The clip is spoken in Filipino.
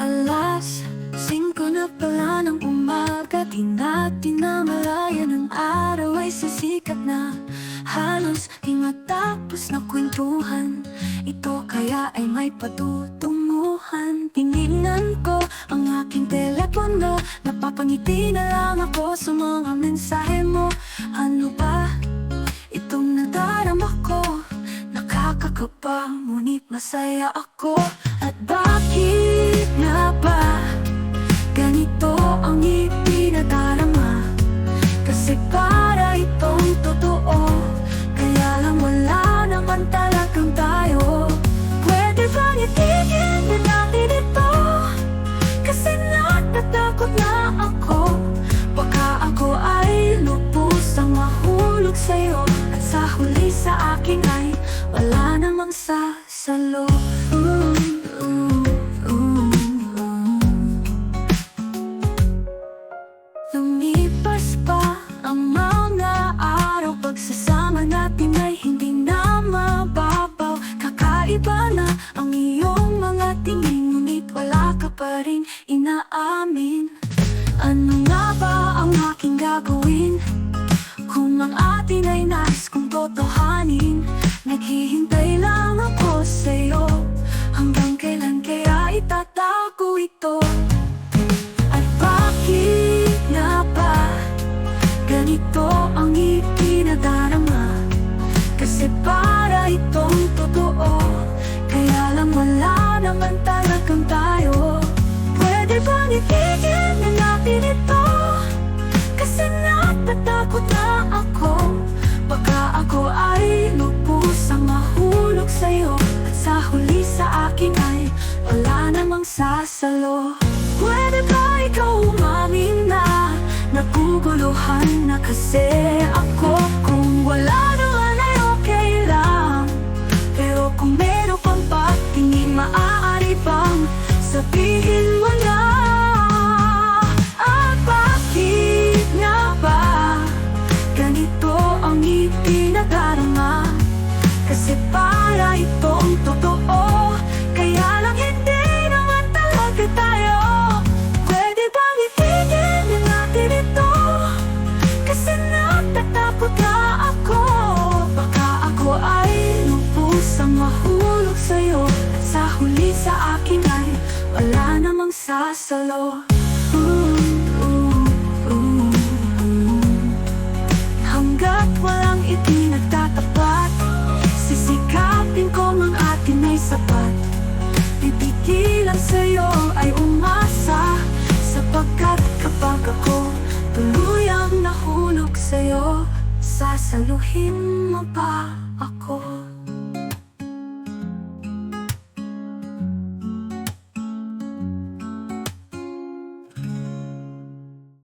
Alas, singko na pala ng umaga Di natin na malayan ang araw ay sisikat na Halos di matapos na kwentuhan Ito kaya ay may patutunguhan Tinignan ko ang aking telepono Napapangiti na lang ako sa mga mensahe mo Ano ba itong nadarama ko? Nakakakapa, ngunit masaya ako At bakit? Lumipas pa ang mga araw. Pagsasama natin ay hindi na mababaw. Kakaiba na ang iyong mga tingin Ngunit wala ka pa rin inaamin itatago ito? At bakit nga ba ganito ang ipinadarama? Kasi para itong totoo Kaya lang wala naman talagang tayo Pwede bang itigil na natin ito? Kasi natatakot na ako Baka ako ay lubusang mahulog sa'yo wala namang sasalo. Pwede ba ikaw umamin na Naguguluhan na kasi ako. Kung wala naman ay okay lang. Pero kung meron pang patingin Maaari bang sabihin mo na? At bakit nga ba Ganito ang Kasi para itong totoo sasalo Ooh, ooh, ooh, ooh. Hanggat walang itinagtatapat Sisikapin ko mang atin ay sapat Pipigilan sa'yo ay umasa Sapagkat kapag ako tuluyang nahulog sa'yo Sasaluhin mo pa ako